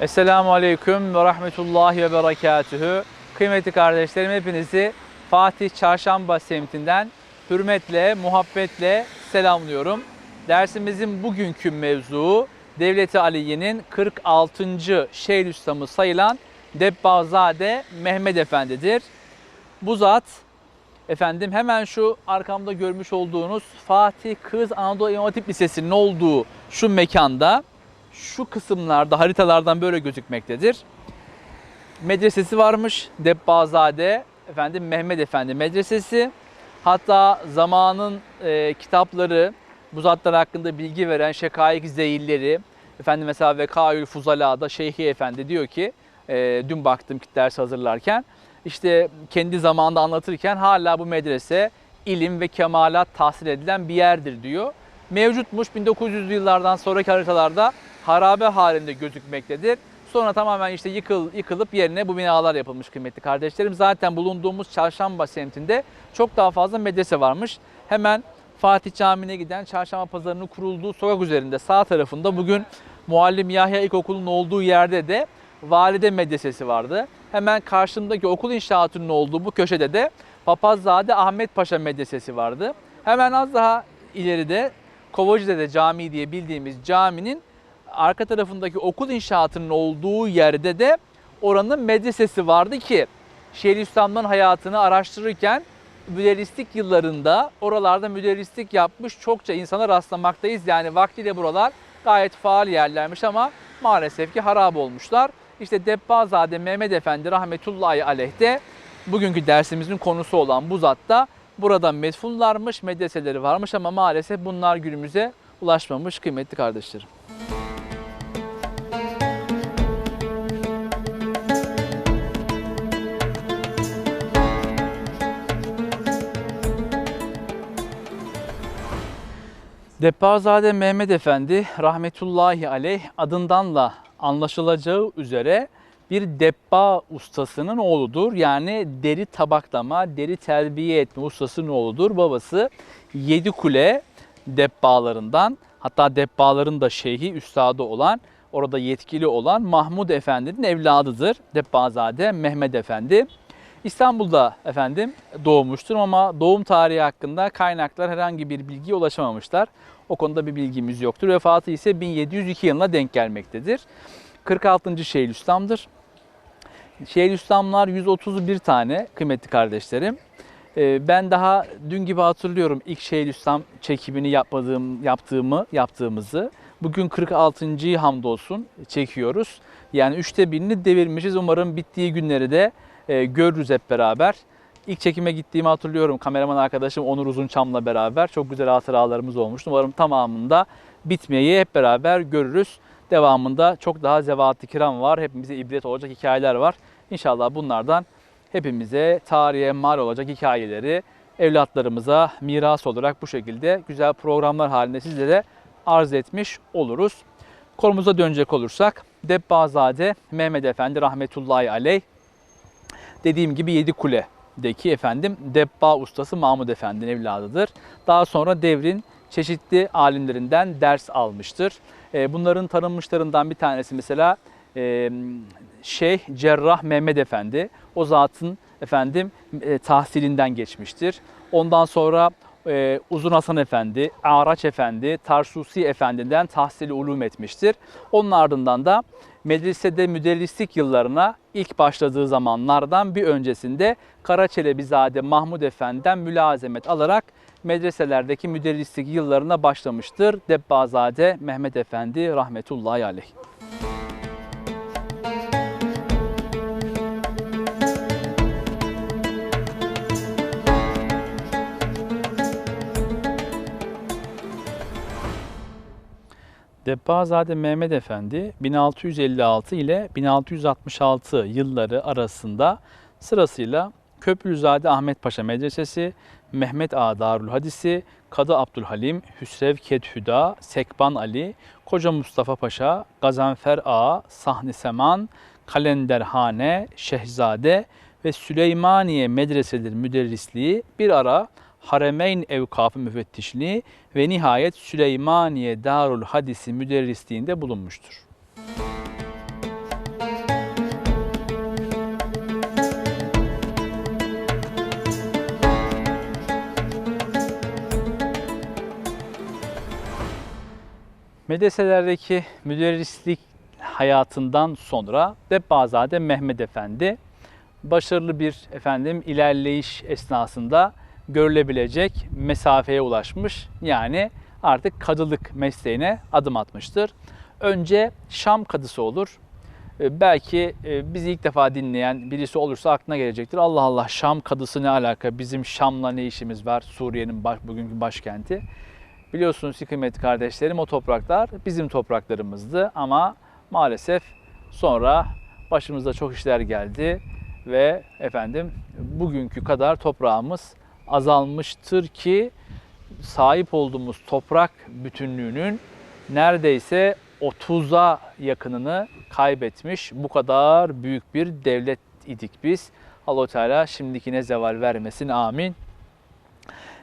Esselamu Aleyküm ve Rahmetullahi ve Berekatühü. Kıymetli kardeşlerim hepinizi Fatih Çarşamba semtinden hürmetle, muhabbetle selamlıyorum. Dersimizin bugünkü mevzuu Devleti Aliye'nin 46. Şeyhülislamı sayılan Debbazade Mehmet Efendi'dir. Bu zat efendim hemen şu arkamda görmüş olduğunuz Fatih Kız Anadolu İmam Hatip Lisesi'nin olduğu şu mekanda şu kısımlarda haritalardan böyle gözükmektedir. Medresesi varmış. Debbazade efendim Mehmet Efendi Medresesi. Hatta zamanın e, kitapları bu zatlar hakkında bilgi veren Şekaik Zeyilleri efendim mesela Vekaül Fuzala'da Şeyhi Efendi diyor ki e, dün baktım ders hazırlarken işte kendi zamanında anlatırken hala bu medrese ilim ve kemalat tahsil edilen bir yerdir diyor. Mevcutmuş 1900'lü yıllardan sonraki haritalarda harabe halinde gözükmektedir. Sonra tamamen işte yıkıl, yıkılıp yerine bu binalar yapılmış kıymetli kardeşlerim. Zaten bulunduğumuz Çarşamba semtinde çok daha fazla medrese varmış. Hemen Fatih Camii'ne giden Çarşamba Pazarı'nın kurulduğu sokak üzerinde sağ tarafında bugün Muallim Yahya İlkokulu'nun olduğu yerde de Valide Medresesi vardı. Hemen karşımdaki okul inşaatının olduğu bu köşede de Papazzade Ahmet Paşa Medresesi vardı. Hemen az daha ileride Kovacıdede Camii diye bildiğimiz caminin arka tarafındaki okul inşaatının olduğu yerde de oranın medresesi vardı ki Şeyhülislam'dan hayatını araştırırken müderrislik yıllarında oralarda müderrislik yapmış çokça insana rastlamaktayız. Yani vaktiyle buralar gayet faal yerlermiş ama maalesef ki harap olmuşlar. İşte Debbazade Mehmet Efendi rahmetullahi aleyh de bugünkü dersimizin konusu olan bu zatta burada metfunlarmış, medreseleri varmış ama maalesef bunlar günümüze ulaşmamış kıymetli kardeşlerim. Debbazade Mehmet Efendi rahmetullahi aleyh adındanla anlaşılacağı üzere bir debba ustasının oğludur. Yani deri tabaklama, deri terbiye etme ustasının oğludur. Babası Yedi Kule debbalarından hatta debbaların da şeyhi, üstadı olan, orada yetkili olan Mahmud Efendi'nin evladıdır. Debbazade Mehmet Efendi. İstanbul'da efendim doğmuştur ama doğum tarihi hakkında kaynaklar herhangi bir bilgiye ulaşamamışlar. O konuda bir bilgimiz yoktur. Vefatı ise 1702 yılına denk gelmektedir. 46. Şeyhülislam'dır. Şeyhülislamlar 131 tane kıymetli kardeşlerim. Ee, Ben daha dün gibi hatırlıyorum ilk Şeyhülislam çekimini yapmadığım, yaptığımı, yaptığımızı. Bugün 46. hamdolsun çekiyoruz. Yani üçte birini devirmişiz. Umarım bittiği günleri de e, görürüz hep beraber. İlk çekime gittiğimi hatırlıyorum. Kameraman arkadaşım Onur Uzunçam'la beraber. Çok güzel hatıralarımız olmuştu. Umarım tamamında bitmeyi hep beraber görürüz. Devamında çok daha zevat-ı kiram var. Hepimize ibret olacak hikayeler var. İnşallah bunlardan hepimize tarihe mal olacak hikayeleri evlatlarımıza miras olarak bu şekilde güzel programlar halinde sizlere arz etmiş oluruz. Konumuza dönecek olursak Debbazade Mehmet Efendi rahmetullahi aleyh dediğim gibi Yedi Kule'deki efendim Debba ustası Mahmud Efendi'nin evladıdır. Daha sonra devrin çeşitli alimlerinden ders almıştır. E, Bunların tanınmışlarından bir tanesi mesela e, Şeyh Cerrah Mehmet Efendi. O zatın efendim e, tahsilinden geçmiştir. Ondan sonra Uzun Hasan Efendi, Araç Efendi, Tarsusi Efendi'den tahsili ulum etmiştir. Onun ardından da medresede müderrislik yıllarına ilk başladığı zamanlardan bir öncesinde Karaçelebizade Mahmud Efendi'den mülazemet alarak medreselerdeki müderrislik yıllarına başlamıştır. Debbazade Mehmet Efendi rahmetullahi aleyh. Debbazade Mehmet Efendi 1656 ile 1666 yılları arasında sırasıyla Köprülüzade Ahmet Paşa Medresesi, Mehmet Ağa Darül Hadisi, Kadı Abdülhalim, Hüsrev Kedhüda, Sekban Ali, Koca Mustafa Paşa, Gazanfer Ağa, Sahni Seman, Kalenderhane, Şehzade ve Süleymaniye Medreseleri Müderrisliği bir ara Haremeyn Evkafı Müfettişliği ve nihayet Süleymaniye Darul Hadisi Müderrisliğinde bulunmuştur. Medreselerdeki müderrislik hayatından sonra Debbazade Mehmet Efendi başarılı bir efendim ilerleyiş esnasında görülebilecek mesafeye ulaşmış. Yani artık kadılık mesleğine adım atmıştır. Önce Şam kadısı olur. Ee, Belki e, bizi ilk defa dinleyen birisi olursa aklına gelecektir. Allah Allah Şam kadısı ne alaka? Bizim Şam'la ne işimiz var? Suriye'nin baş, bugünkü başkenti. Biliyorsunuz ki kıymetli kardeşlerim o topraklar bizim topraklarımızdı ama maalesef sonra başımıza çok işler geldi ve efendim bugünkü kadar toprağımız azalmıştır ki sahip olduğumuz toprak bütünlüğünün neredeyse 30'a yakınını kaybetmiş. Bu kadar büyük bir devlet idik biz. Allah Teala şimdikine zeval vermesin. Amin.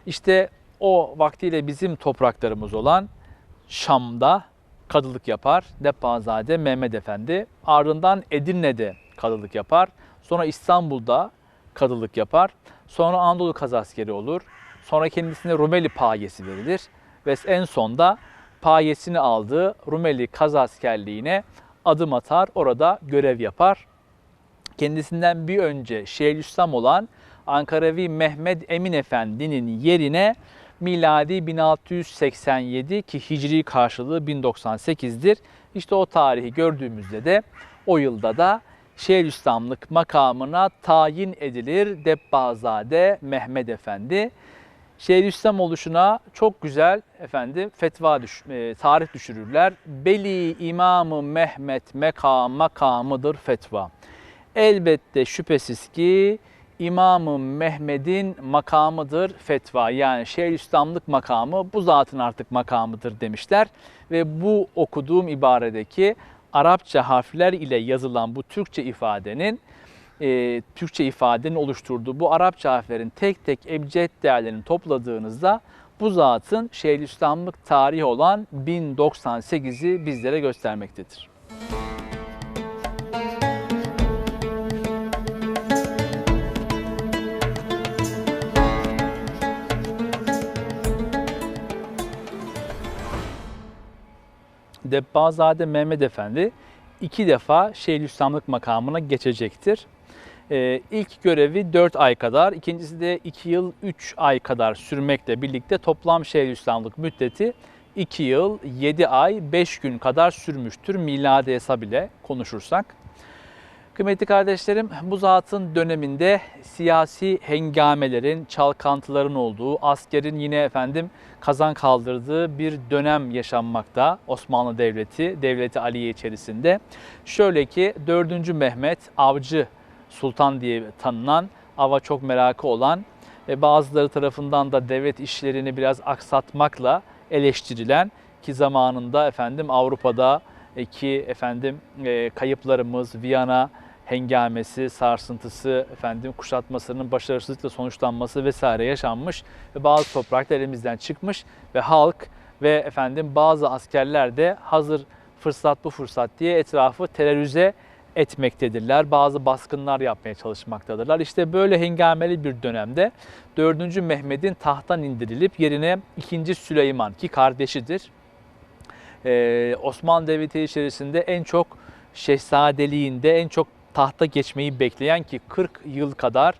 İşte o vaktiyle bizim topraklarımız olan Şam'da kadılık yapar. Deppazade Mehmet Efendi. Ardından Edirne'de kadılık yapar. Sonra İstanbul'da kadılık yapar. Sonra Anadolu kazaskeri olur. Sonra kendisine Rumeli payesi verilir. Ve en sonda payesini aldığı Rumeli kazaskerliğine adım atar. Orada görev yapar. Kendisinden bir önce Şeyhülislam olan Ankaravi Mehmet Emin Efendi'nin yerine miladi 1687 ki hicri karşılığı 1098'dir. İşte o tarihi gördüğümüzde de o yılda da Şeyhülislamlık makamına tayin edilir Debbazade Mehmet Efendi. Şeyhülislam oluşuna çok güzel efendim fetva düş, e, tarih düşürürler. Beli İmamı Mehmet meka, makamıdır fetva. Elbette şüphesiz ki İmam-ı Mehmet'in makamıdır fetva. Yani Şeyhülislamlık makamı bu zatın artık makamıdır demişler. Ve bu okuduğum ibaredeki Arapça harfler ile yazılan bu Türkçe ifadenin e, Türkçe ifadenin oluşturduğu bu Arapça harflerin tek tek ebced değerlerini topladığınızda bu zatın Şeyhülislamlık tarihi olan 1098'i bizlere göstermektedir. Debbazade Mehmet Efendi iki defa Şeyhülislamlık makamına geçecektir. Ee, ilk görevi 4 ay kadar, ikincisi de 2 yıl 3 ay kadar sürmekle birlikte toplam Şeyhülislamlık müddeti 2 yıl 7 ay 5 gün kadar sürmüştür miladi hesab ile konuşursak. Kıymetli kardeşlerim, bu zatın döneminde siyasi hengamelerin, çalkantıların olduğu, askerin yine efendim kazan kaldırdığı bir dönem yaşanmakta Osmanlı Devleti, Devleti Aliye içerisinde. Şöyle ki 4. Mehmet Avcı Sultan diye tanınan, ava çok merakı olan ve bazıları tarafından da devlet işlerini biraz aksatmakla eleştirilen ki zamanında efendim Avrupa'da ki efendim e, kayıplarımız Viyana hengamesi, sarsıntısı, efendim kuşatmasının başarısızlıkla sonuçlanması vesaire yaşanmış ve bazı topraklar elimizden çıkmış ve halk ve efendim bazı askerler de hazır fırsat bu fırsat diye etrafı terörize etmektedirler. Bazı baskınlar yapmaya çalışmaktadırlar. İşte böyle hengameli bir dönemde 4. Mehmet'in tahttan indirilip yerine 2. Süleyman ki kardeşidir. Ee, Osmanlı Devleti içerisinde en çok şehzadeliğinde en çok tahta geçmeyi bekleyen ki 40 yıl kadar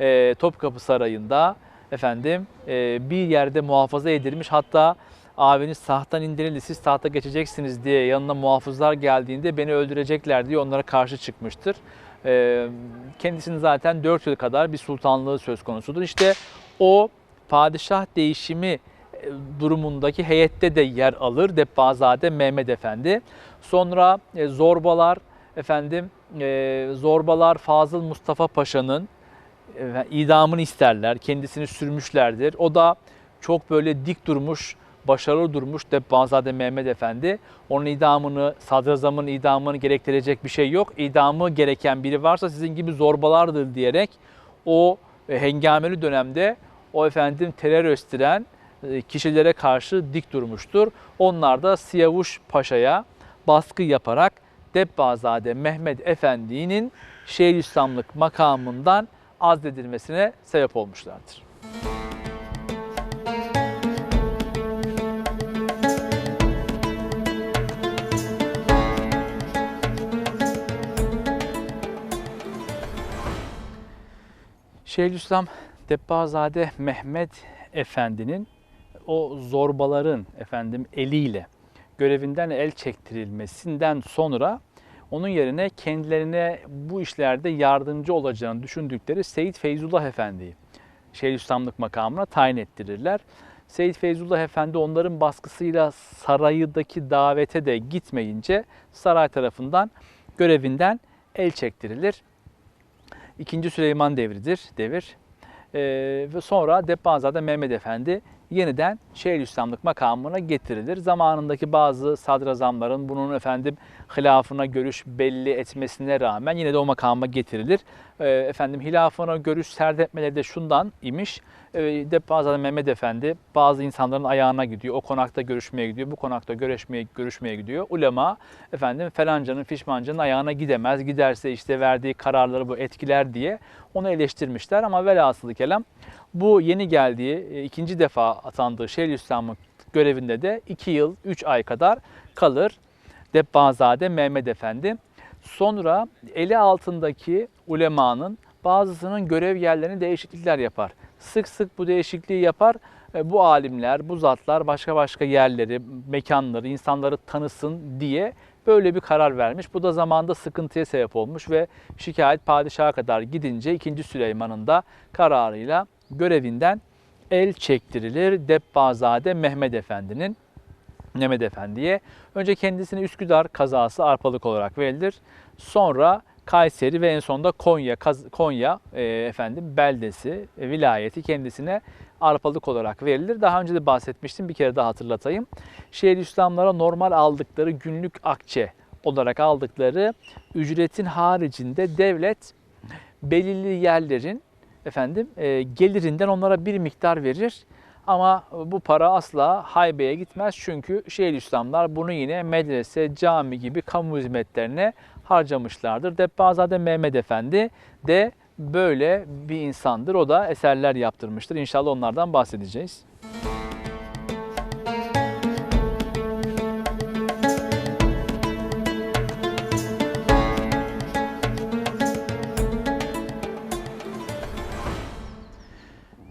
e, Topkapı Sarayı'nda efendim e, bir yerde muhafaza edilmiş. Hatta abiniz tahttan indirildi siz tahta geçeceksiniz diye yanına muhafızlar geldiğinde beni öldürecekler diye onlara karşı çıkmıştır. E, kendisinin zaten 4 yıl kadar bir sultanlığı söz konusudur. İşte o padişah değişimi durumundaki heyette de yer alır Debbazade Mehmet Efendi. Sonra e, zorbalar efendim e, zorbalar Fazıl Mustafa Paşa'nın e, idamını isterler. Kendisini sürmüşlerdir. O da çok böyle dik durmuş, başarılı durmuş Debbazade Mehmet Efendi. Onun idamını, sadrazamın idamını gerektirecek bir şey yok. İdamı gereken biri varsa sizin gibi zorbalardır diyerek o e, hengameli dönemde o efendim terör östüren e, kişilere karşı dik durmuştur. Onlar da Siyavuş Paşa'ya baskı yaparak Debbazade Mehmet Efendi'nin Şeyhülislamlık makamından azledilmesine sebep olmuşlardır. Şeyhülislam Debbazade Mehmet Efendi'nin o zorbaların efendim eliyle görevinden el çektirilmesinden sonra onun yerine kendilerine bu işlerde yardımcı olacağını düşündükleri Seyit Feyzullah Efendi'yi Şeyhülislamlık makamına tayin ettirirler. Seyit Feyzullah Efendi onların baskısıyla sarayıdaki davete de gitmeyince saray tarafından görevinden el çektirilir. İkinci Süleyman devridir, devir. Ee, ve sonra Debbazade Mehmet Efendi yeniden Şeyhülislamlık makamına getirilir. Zamanındaki bazı sadrazamların bunun efendim hilafına görüş belli etmesine rağmen yine de o makama getirilir. Ee, efendim hilafına görüş serdetmeleri de şundan imiş. Ee, Debbazade Mehmet Efendi bazı insanların ayağına gidiyor. O konakta görüşmeye gidiyor. Bu konakta görüşmeye görüşmeye gidiyor. Ulema efendim falancanın fişmancanın ayağına gidemez. Giderse işte verdiği kararları bu etkiler diye onu eleştirmişler ama velhasılı kelam bu yeni geldiği e, ikinci defa atandığı Şeyhülislamlık görevinde de 2 yıl 3 ay kadar kalır. Debbazade Mehmet Efendi. Sonra eli altındaki ulemanın bazısının görev yerlerini değişiklikler yapar. Sık sık bu değişikliği yapar. Bu alimler, bu zatlar başka başka yerleri, mekanları, insanları tanısın diye böyle bir karar vermiş. Bu da zamanda sıkıntıya sebep olmuş ve şikayet padişaha kadar gidince 2. Süleyman'ın da kararıyla görevinden el çektirilir Debbazade Mehmet Efendi'nin Mehmet Efendi'ye. Önce kendisine Üsküdar kazası arpalık olarak verilir. Sonra Kayseri ve en sonunda Konya Konya e, efendim beldesi, e, vilayeti kendisine arpalık olarak verilir. Daha önce de bahsetmiştim. Bir kere daha hatırlatayım. Şeyhülislamlara normal aldıkları günlük akçe olarak aldıkları ücretin haricinde devlet belirli yerlerin efendim e, gelirinden onlara bir miktar verir. Ama bu para asla haybeye gitmez çünkü Şeyhülislamlar bunu yine medrese, cami gibi kamu hizmetlerine harcamışlardır. Debbazade Mehmet Efendi de böyle bir insandır. O da eserler yaptırmıştır. İnşallah onlardan bahsedeceğiz.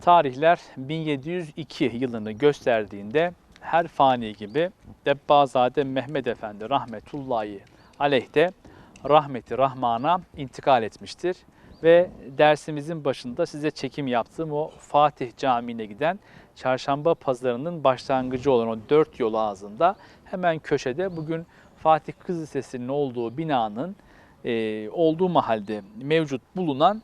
Tarihler 1702 yılını gösterdiğinde her fani gibi Debbazade Mehmet Efendi rahmetullahi aleyh de rahmeti rahmana intikal etmiştir. Ve dersimizin başında size çekim yaptığım o Fatih Camii'ne giden çarşamba pazarının başlangıcı olan o dört yol ağzında hemen köşede bugün Fatih Kız Lisesi'nin olduğu binanın e, olduğu mahalde mevcut bulunan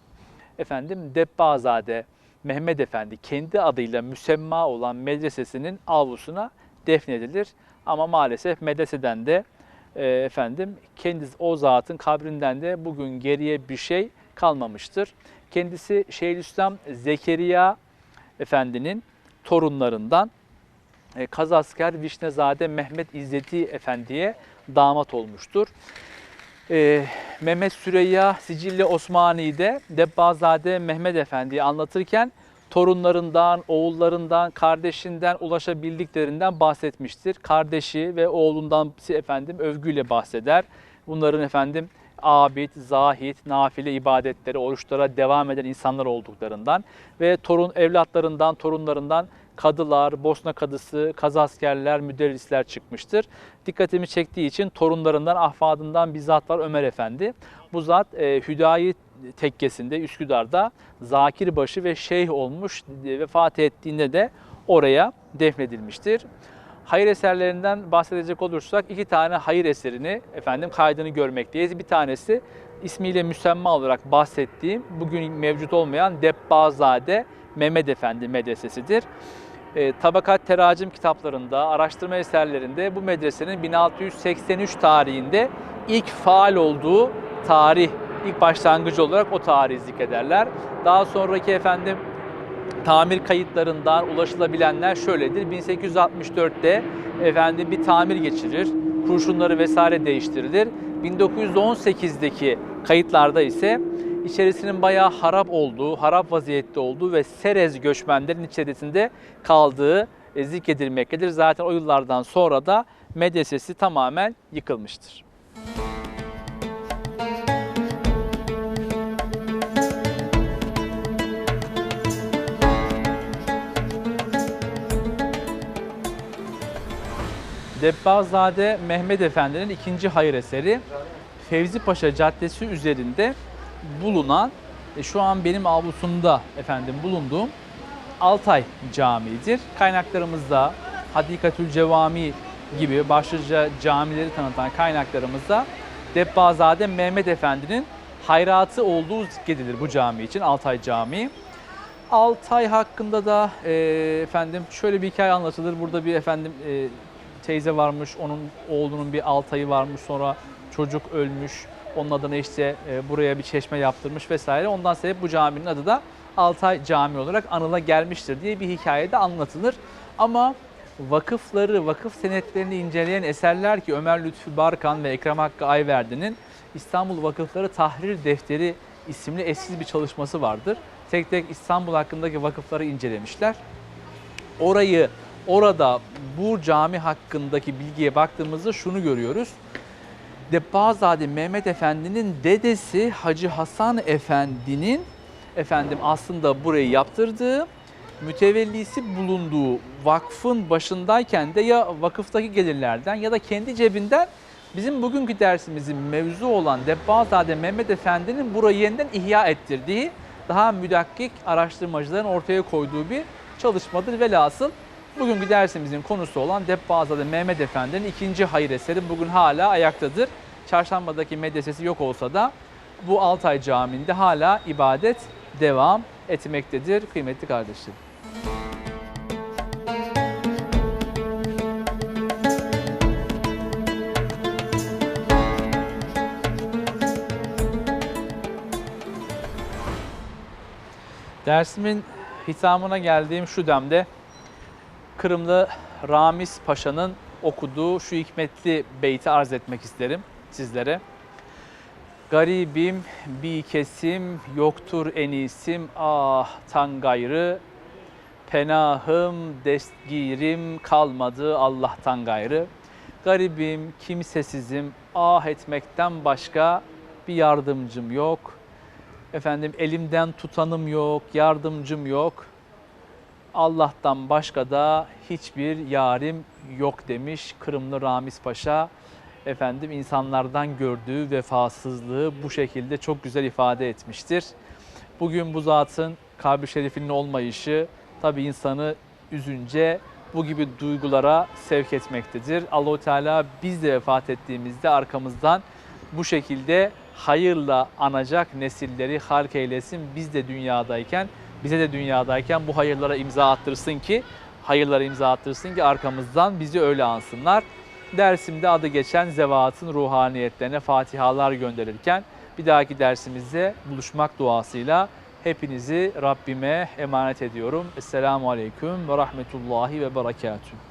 efendim Debbazade Mehmet Efendi kendi adıyla müsemma olan medresesinin avlusuna defnedilir. Ama maalesef medreseden de e, efendim kendisi o zatın kabrinden de bugün geriye bir şey kalmamıştır. Kendisi Şeyhülislam Zekeriya Efendi'nin torunlarından e, Kazasker Vişnezade Mehmet İzzeti Efendi'ye damat olmuştur. Ee, Mehmet Süreyya Sicilli Osmani'de Debbazade Mehmet Efendi'yi anlatırken torunlarından, oğullarından, kardeşinden ulaşabildiklerinden bahsetmiştir. Kardeşi ve oğlundan efendim övgüyle bahseder. Bunların efendim abid, zahit, nafile ibadetleri, oruçlara devam eden insanlar olduklarından ve torun evlatlarından, torunlarından kadılar, Bosna kadısı, kazaskerler, müderrisler çıkmıştır. Dikkatimi çektiği için torunlarından, ahfadından bir zat var Ömer Efendi. Bu zat e, Hüdayi tekkesinde Üsküdar'da Zakirbaşı ve şeyh olmuş e, vefat ettiğinde de oraya defnedilmiştir. Hayır eserlerinden bahsedecek olursak iki tane hayır eserini efendim kaydını görmekteyiz. Bir tanesi ismiyle müsemma olarak bahsettiğim bugün mevcut olmayan Debbazade Mehmet Efendi medresesidir. E, tabakat teracim kitaplarında, araştırma eserlerinde bu medresenin 1683 tarihinde ilk faal olduğu tarih, ilk başlangıcı olarak o tarihi zikrederler. Daha sonraki efendim tamir kayıtlarından ulaşılabilenler şöyledir. 1864'te efendim bir tamir geçirir, kurşunları vesaire değiştirilir. 1918'deki kayıtlarda ise içerisinin bayağı harap olduğu, harap vaziyette olduğu ve Serez göçmenlerin içerisinde kaldığı e, zikredilmektedir. Zaten o yıllardan sonra da medresesi tamamen yıkılmıştır. Debbazade Mehmet Efendi'nin ikinci hayır eseri Fevzi Paşa Caddesi üzerinde bulunan e, şu an benim avlusumda efendim bulunduğum Altay Camii'dir. Kaynaklarımızda Hadikatül Cevami gibi başlıca camileri tanıtan kaynaklarımızda Debbazade Mehmet Efendi'nin hayratı olduğu zikredilir bu cami için Altay Camii. Altay hakkında da e, efendim şöyle bir hikaye anlatılır. Burada bir efendim e, teyze varmış, onun oğlunun bir Altay'ı varmış, sonra çocuk ölmüş. Onun adına işte e, buraya bir çeşme yaptırmış vesaire. Ondan sebep bu caminin adı da Altay Camii olarak anıla gelmiştir diye bir hikayede anlatılır. Ama vakıfları, vakıf senetlerini inceleyen eserler ki Ömer Lütfü Barkan ve Ekrem Hakkı Ayverdi'nin İstanbul Vakıfları Tahrir Defteri isimli eskiz bir çalışması vardır. Tek tek İstanbul hakkındaki vakıfları incelemişler. Orayı, orada bu cami hakkındaki bilgiye baktığımızda şunu görüyoruz. Debbazade Mehmet Efendi'nin dedesi Hacı Hasan Efendi'nin efendim aslında burayı yaptırdığı, mütevellisi bulunduğu vakfın başındayken de ya vakıftaki gelirlerden ya da kendi cebinden bizim bugünkü dersimizin mevzu olan Debbazade Mehmet Efendi'nin burayı yeniden ihya ettirdiği daha müdakkik araştırmacıların ortaya koyduğu bir çalışmadır. Velhasıl bugünkü dersimizin konusu olan Debbazade Mehmet Efendi'nin ikinci hayır eseri bugün hala ayaktadır. Çarşamba'daki medresesi yok olsa da bu Altay Camii'nde hala ibadet devam etmektedir kıymetli kardeşlerim. Dersimin hitamına geldiğim şu demde Kırımlı Ramiz Paşa'nın okuduğu şu hikmetli beyti arz etmek isterim sizlere. Garibim bir kesim yoktur enisim ah tan gayrı penahım destgirim kalmadı Allah'tan gayrı. Garibim kimsesizim ah etmekten başka bir yardımcım yok. Efendim elimden tutanım yok, yardımcım yok. Allah'tan başka da hiçbir yarim yok demiş Kırımlı Ramiz Paşa. Efendim insanlardan gördüğü vefasızlığı bu şekilde çok güzel ifade etmiştir. Bugün bu zatın kabri şerifinin olmayışı tabi insanı üzünce bu gibi duygulara sevk etmektedir. Allahu Teala biz de vefat ettiğimizde arkamızdan bu şekilde hayırla anacak nesilleri halk eylesin. Biz de dünyadayken, bize de dünyadayken bu hayırlara imza attırsın ki, hayırlara imza attırsın ki arkamızdan bizi öyle ansınlar. Dersimde adı geçen zevatın ruhaniyetlerine fatihalar gönderirken bir dahaki dersimizde buluşmak duasıyla hepinizi Rabbime emanet ediyorum. Esselamu Aleyküm ve Rahmetullahi ve Berekatuhu.